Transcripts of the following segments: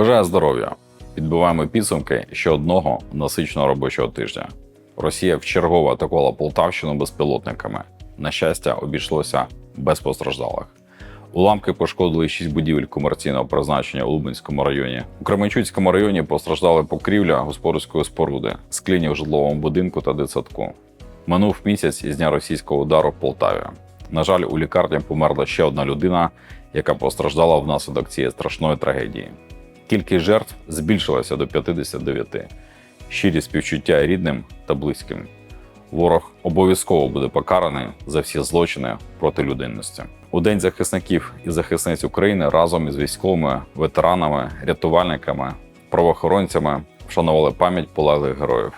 Бажаю здоров'я! Підбиваємо підсумки ще одного насиченого робочого тижня. Росія вчергово атакувала Полтавщину безпілотниками. На щастя, обійшлося без постраждалих. Уламки пошкодили шість будівель комерційного призначення у Лубенському районі. У Кременчуцькому районі постраждали покрівля господарської споруди, скління в житловому будинку та дитсадку. Минув місяць із дня російського удару в Полтаві. На жаль, у лікарні померла ще одна людина, яка постраждала внаслідок цієї страшної трагедії. Кількість жертв збільшилася до 59. Щирі співчуття рідним та близьким. Ворог обов'язково буде покараний за всі злочини проти людяності. У День захисників і захисниць України разом із військовими, ветеранами, рятувальниками, правоохоронцями вшанували пам'ять полеглих героїв.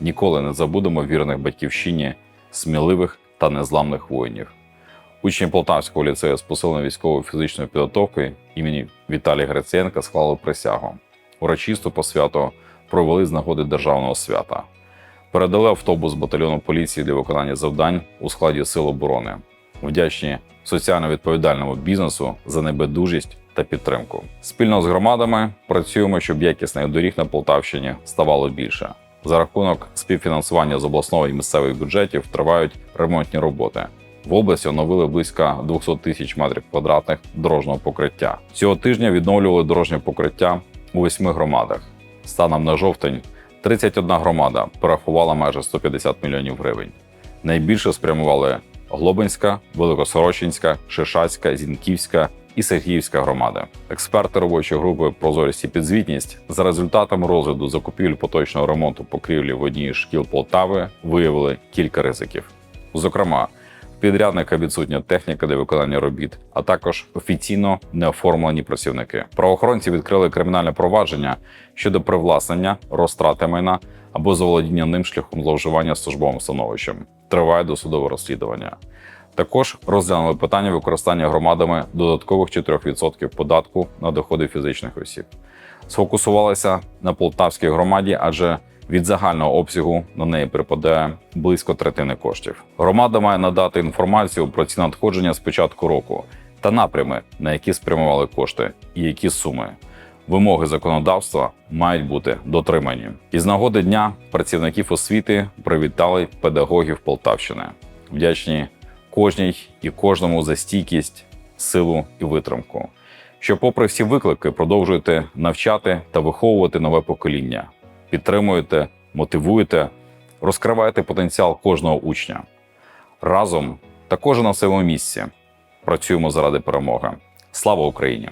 Ніколи не забудемо вірних батьківщині, сміливих та незламних воїнів. Учні Полтавського ліцею з посиленою військовою фізичною підготовкою імені Віталія Гриценка склали присягу. Урочисту посвяту провели з нагоди державного свята. Передали автобус батальйону поліції для виконання завдань у складі Сил оборони. Вдячні соціально відповідальному бізнесу за небайдужість та підтримку. Спільно з громадами працюємо, щоб якісних доріг на Полтавщині ставало більше. За рахунок співфінансування з обласного і місцевих бюджетів тривають ремонтні роботи. В області оновили близько 200 тисяч метрів квадратних дорожнього покриття. Цього тижня відновлювали дорожнє покриття у восьми громадах. Станом на жовтень 31 громада порахувала майже 150 мільйонів гривень. Найбільше спрямували Глобинська, Великосорочинська, Шишацька, Зінківська і Сергіївська громади. Експерти робочої групи Прозорість і підзвітність за результатами розгляду закупівель поточного ремонту покрівлі в одній із шкіл Полтави виявили кілька ризиків. Зокрема, підрядника відсутня техніка для виконання робіт, а також офіційно не оформлені працівники. Правоохоронці відкрили кримінальне провадження щодо привласнення, розтрати майна або заволодіння ним шляхом зловживання службовим становищем. Триває досудове розслідування. Також розглянули питання використання громадами додаткових 4% податку на доходи фізичних осіб. Сфокусувалися на полтавській громаді, адже від загального обсягу на неї припадає близько третини коштів. Громада має надати інформацію про ці надходження з початку року та напрями, на які спрямували кошти, і які суми. Вимоги законодавства мають бути дотримані. Із нагоди дня працівників освіти привітали педагогів Полтавщини. Вдячні кожній і кожному за стійкість, силу і витримку. Що, попри всі виклики, продовжуєте навчати та виховувати нове покоління, підтримуєте, мотивуєте, розкриваєте потенціал кожного учня. Разом та кожен на своєму місці працюємо заради перемоги. Слава Україні!